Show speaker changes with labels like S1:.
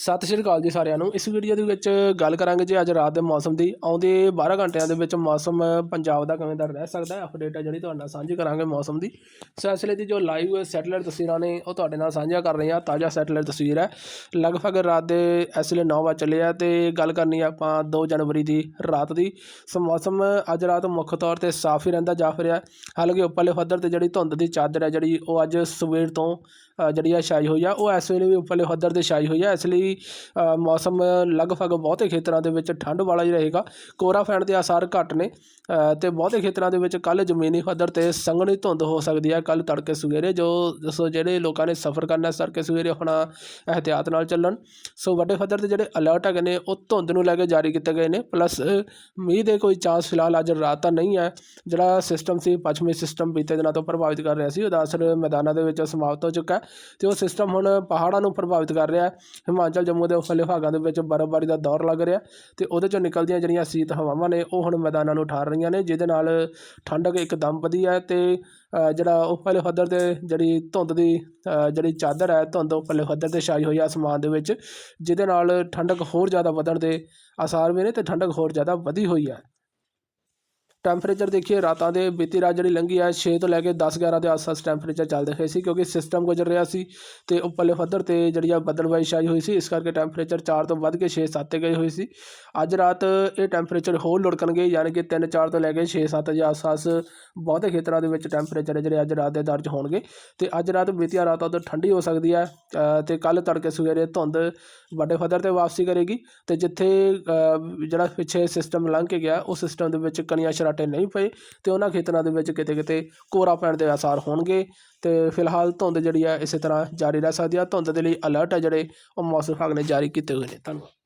S1: ਸਤਿ ਸ਼੍ਰੀ ਅਕਾਲ ਜੀ ਸਾਰਿਆਂ ਨੂੰ। ਇਸ ਵੀਡੀਓ ਦੇ ਵਿੱਚ ਗੱਲ ਕਰਾਂਗੇ ਜੀ ਅੱਜ ਰਾਤ ਦੇ ਮੌਸਮ ਦੀ। ਆਉਂਦੇ 12 ਘੰਟਿਆਂ ਦੇ ਵਿੱਚ ਮੌਸਮ ਪੰਜਾਬ ਦਾ ਕਿਵੇਂ ਦਾ ਰਹਿ ਸਕਦਾ ਹੈ? ਅਪਡੇਟ ਹੈ ਜਿਹੜੀ ਤੁਹਾਡੇ ਨਾਲ ਸਾਂਝੀ ਕਰਾਂਗੇ ਮੌਸਮ ਦੀ। ਸੋ ਇਸ ਲਈ ਦੀ ਜੋ ਲਾਈਵ ਸੈਟੇਲਾਈਟ ਤਸਵੀਰਾਂ ਨੇ, ਉਹ ਤੁਹਾਡੇ ਨਾਲ ਸਾਂਝੀਆਂ ਕਰ ਰਹੇ ਹਾਂ ਤਾਜ਼ਾ ਸੈਟੇਲਾਈਟ ਤਸਵੀਰ ਹੈ। ਲਗਭਗ ਰਾਤ ਦੇ ਇਸ ਵੇਲੇ 9 ਵਜੇ ਚੱਲੇ ਆ ਤੇ ਗੱਲ ਕਰਨੀ ਆਪਾਂ 2 ਜਨਵਰੀ ਦੀ ਰਾਤ ਦੀ। ਸੋ ਮੌਸਮ ਅੱਜ ਰਾਤ ਮੁੱਖ ਤੌਰ ਤੇ ਸਾਫ਼ ਹੀ ਰਹਿੰਦਾ, ਜਾ ਰਿਹਾ। ਹਾਲਾਂਕਿ ਉੱਪਰਲੇ ਪੱਧਰ ਤੇ ਜਿਹੜੀ ਧੁੰਦ ਦੀ ਚਾਦਰ ਹੈ ਜਿਹੜੀ, ਉਹ ਅੱਜ ਸਵੇਰ ਤੋਂ ਜਿਹੜੀ ਆ ਛਾਈ ਹੋਈ ਆ, ਉਹ ਇਸ ਵੇਲੇ ਵੀ ਉੱਪਰਲੇ ਪੱਧਰ ਤੇ ਛਾਈ ਹੋਈ ਆ। ਇਸ ਲਈ ਅ, ਮੌਸਮ ਲਗਭਗ ਬਹੁਤੇ ਖੇਤਰਾਂ ਦੇ ਵਿੱਚ ਠੰਡ ਵਾਲਾ ਹੀ ਰਹੇਗਾ। ਕੋਰਾ ਪੈਣ ਦੇ ਆਸਾਰ ਘੱਟ ਨੇ ਅ, ਤੇ ਬਹੁਤੇ ਖੇਤਰਾਂ ਦੇ ਵਿੱਚ ਕੱਲ ਜ਼ਮੀਨੀ ਪੱਧਰ ਤੇ ਸੰਘਣੀ ਧੁੰਦ ਹੋ ਸਕਦੀ ਹੈ। ਕੱਲ ਤੜਕੇ ਸਵੇਰੇ ਜੋ ਸੋ ਜਿਹੜੇ ਲੋਕਾਂ ਨੇ ਸਫ਼ਰ ਕਰਨਾ ਇਸ ਕਰਕੇ ਸਵੇਰੇ ਆਪਣਾ ਅਹਤਿਆਤ ਨਾਲ ਚੱਲਣ। ਸੋ ਵੱਡੇ ਪੱਧਰ ਤੇ ਜਿਹੜੇ ਅਲਰਟ ਹੈਗੇ ਨੇ ਉਹ ਧੁੰਦ ਨੂੰ ਲੈ ਕੇ ਜਾਰੀ ਕੀਤੇ ਗਏ ਨੇ। ਪਲੱਸ ਮੀਂਹ ਦੇ ਕੋਈ ਚਾਂਸ ਫਿਲਹਾਲ ਅੱਜ ਰਾਤ ਤਾਂ ਨਹੀਂ ਹੈ। ਜਿਹੜਾ ਸਿਸਟਮ ਸੀ ਪੱਛਮੀ ਸਿਸਟਮ ਬੀਤੇ ਦਿਨਾਂ ਤੋਂ ਪ੍ਰਭਾਵਿਤ ਕਰ ਰਿਹਾ ਸੀ ਉਹਦਾ ਅਸਰ ਮੈਦਾਨਾਂ ਦੇ ਵਿੱਚ ਸਮਾਪਤ ਹੋ ਚੁੱਕਾ ਹੈ। ਤੇ ਉਹ ਸਿਸਟਮ ਹੁਣ ਪਹਾੜਾਂ ਨੂੰ ਪ੍ਰਭਾਵਿਤ ਕਰ ਰਿਹਾ ਹੈ। ਹਿਮਾਚਲ ਜੰਮੂ ਦੇ ਉਪਰਲੇ ਭਾਗਾਂ ਦੇ ਵਿੱਚ ਬਰਫ਼ਬਾਰੀ ਦਾ ਦੌਰ ਲੱਗ ਰਿਹਾ ਤੇ ਉਹਦੇ ਚੋਂ ਨਿਕਲਦੀਆਂ ਜਿਹੜੀਆਂ ਸੀਤ ਹਵਾਵਾਂ ਨੇ, ਉਹ ਹੁਣ ਮੈਦਾਨਾਂ ਨੂੰ ਠਾਰ ਰਹੀਆਂ ਨੇ, ਜਿਹਦੇ ਨਾਲ ਠੰਡਕ ਇੱਕਦਮ ਵਧੀ ਹੈ ਤੇ ਜਿਹੜਾ ਉੱਪਰਲੇ ਪੱਧਰ ਤੇ ਜਿਹੜੀ ਧੁੰਦ ਦੀ ਜਿਹੜੀ ਚਾਦਰ ਹੈ, ਧੁੰਦ ਉਪਰਲੇ ਪੱਧਰ ਤੇ ਛਾਈ ਹੋਈ ਹੈ ਅਸਮਾਨ ਦੇ ਵਿੱਚ, ਜਿਹਦੇ ਨਾਲ ਠੰਡਕ ਹੋਰ ਜ਼ਿਆਦਾ ਵਧਣ ਦੇ ਆਸਾਰ ਵੀ ਨੇ ਤੇ ਠੰਡਕ ਹੋਰ ਜ਼ਿਆਦਾ ਵਧੀ ਹੋਈ ਹੈ। ਟੈਂਪਰੇਚਰ ਦੇਖੀਏ ਰਾਤਾਂ ਦੇ ਬੀਤੀ ਰਾਤ ਜਿਹੜੀ ਲੰਘੀ ਆ 6 ਤੋਂ ਲੈ ਕੇ 10 11 ਦੇ ਆਸ-ਪਾਸ ਟੈਂਪਰੇਚਰ ਚੱਲਦੇ ਹੋਏ ਸੀ ਕਿਉਂਕਿ ਸਿਸਟਮ ਗੁਜ਼ਰ ਰਿਹਾ ਸੀ ਤੇ ਉੱਪਰਲੇ ਪੱਧਰ ਤੇ ਜਿਹੜੀ ਆ ਬੱਦਲਬਾਈ ਛਾਈ ਹੋਈ ਸੀ ਇਸ ਕਰਕੇ ਟੈਂਪਰੇਚਰ 4 ਤੋਂ ਵੱਧ ਕੇ 6 7 ਤੇ ਗਏ ਹੋਈ ਸੀ। ਅੱਜ ਰਾਤ ਇਹ ਟੈਂਪਰੇਚਰ ਹੋਰ ਲੁੜਕਣਗੇ ਯਾਨੀ ਕਿ 3 4 ਤੋਂ ਲੈ ਕੇ 6 7 ਦੇ ਆਸ-ਪਾਸ ਬਹੁਤੇ ਖੇਤਰਾਂ ਦੇ ਵਿੱਚ ਟੈਂਪਰੇਚਰ ਜਿਹੜੇ ਅੱਜ ਰਾਤ ਦੇ ਦਰਜ ਹੋਣਗੇ। ਤੇ ਅੱਜ ਰਾਤ ਬੀਤੀਆਂ ਰਾਤਾਂ ਤੋਂ ਠੰਡੀ ਹੋ ਸਕਦੀ ਹੈ ਅ, ਤੇ ਕੱਲ ਤੜਕੇ ਸਵੇਰੇ ਧੁੰਦ ਵੱਡੇ ਪੱਧਰ ਤੇ ਵਾਪਸੀ ਕਰੇਗੀ। ਤੇ ਜਿੱਥੇ ਜਿਹੜਾ ਪਿੱਛੇ ਸਿਸਟਮ ਲੰਘ ਕੇ ਗਿਆ ਉਹ ਸਿਸਟਮ ਦੇ ਵਿੱਚ ਕਣੀਆਂ ਸ਼ਰਾਟੇ ਨਹੀਂ ਪਏ ਤੇ ਉਹਨਾਂ ਖੇਤਰਾਂ ਦੇ ਵਿੱਚ ਕਿਤੇ ਕਿਤੇ ਕੋਰਾ ਪੈਣ ਦੇ ਆਸਾਰ ਹੋਣਗੇ ਤੇ ਫਿਲਹਾਲ ਧੁੰਦ ਜਿਹੜੀ ਆ ਇਸੇ ਤਰ੍ਹਾਂ ਜਾਰੀ ਰਹਿ ਸਕਦੀ ਹੈ ਧੁੰਦ ਦੇ ਲਈ ਅਲਰਟ ਆ ਜਿਹੜੇ ਉਹ ਮੌਸਮ ਵਿਭਾਗ ਨੇ ਜਾਰੀ ਕੀਤੇ ਹੋਏ ਨੇ। ਧੰਨਵਾਦ।